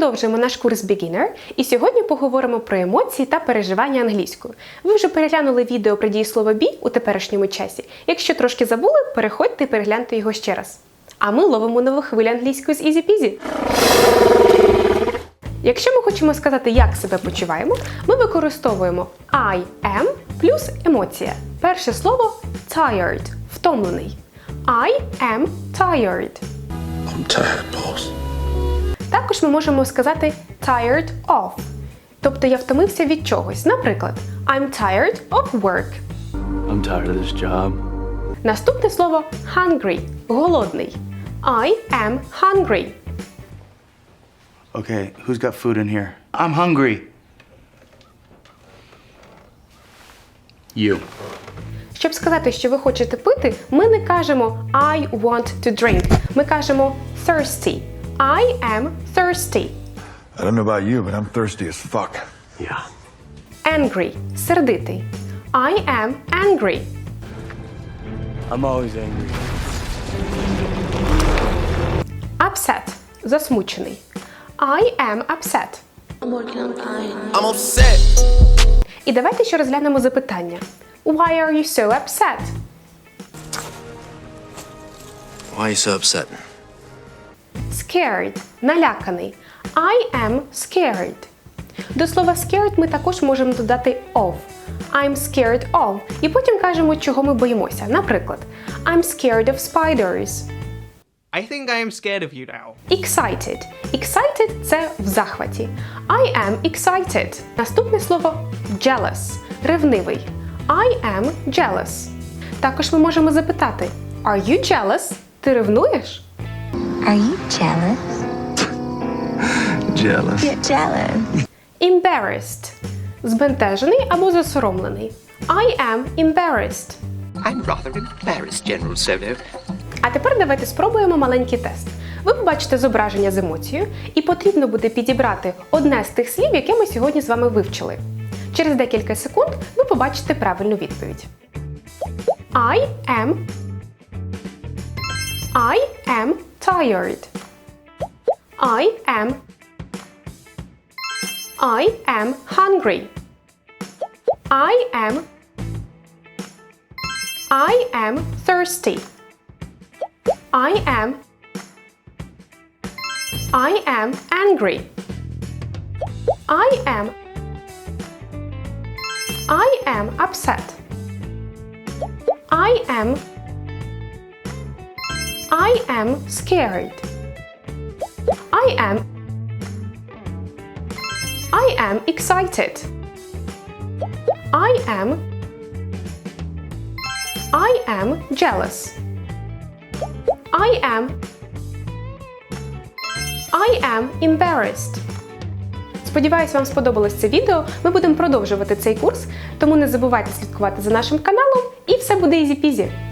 продовжуємо наш курс Beginner і сьогодні поговоримо про емоції та переживання англійською. Ви вже переглянули відео про дієслово be у теперішньому часі. Якщо трошки забули, переходьте і перегляньте його ще раз. А ми ловимо нову хвилю англійської з Peasy. Якщо ми хочемо сказати, як себе почуваємо, ми використовуємо I am плюс емоція. Перше слово tired втомлений. I am tired. I'm tired, boss. Також ми можемо сказати tired of. Тобто я втомився від чогось. Наприклад, I'm tired of work. I'm tired of this job. Наступне слово hungry голодний. I am hungry. Okay, who's got food in here? I'm hungry. You. Щоб сказати, що ви хочете пити, ми не кажемо I want to drink. Ми кажемо thirsty. I am thirsty. I don't know about you, but I'm thirsty as fuck. Yeah. Angry сердитий. I am angry. I'm always angry. Upset засмучений. I am upset. I'm upset. І давайте ще розглянемо запитання. Why are you so upset? Why are you so upset? Scared наляканий. I am scared. До слова scared ми також можемо додати of. I'm scared of. І потім кажемо, чого ми боїмося. Наприклад, I'm scared of spiders. I think I am scared of you now. Excited. Excited це в захваті. I am excited. Наступне слово jealous. Ревнивий. I am jealous. Також ми можемо запитати: Are you jealous? Ти ревнуєш? Are you jealous? Jealous. You're jealous. Embarrassed. Збентежений або засоромлений. I am embarrassed. I'm rather embarrassed, General Solo. А тепер давайте спробуємо маленький тест. Ви побачите зображення з емоцією, і потрібно буде підібрати одне з тих слів, яке ми сьогодні з вами вивчили. Через декілька секунд ви побачите правильну відповідь. I am I am tired. I am I am hungry. I am I am thirsty. I am I am angry. I am I am upset. I am I am scared. I am I am excited. I am I am jealous. I am I am embarrassed. Сподіваюсь, вам сподобалось це відео. Ми будемо продовжувати цей курс, тому не забувайте слідкувати за нашим каналом і все буде ізі-пізі.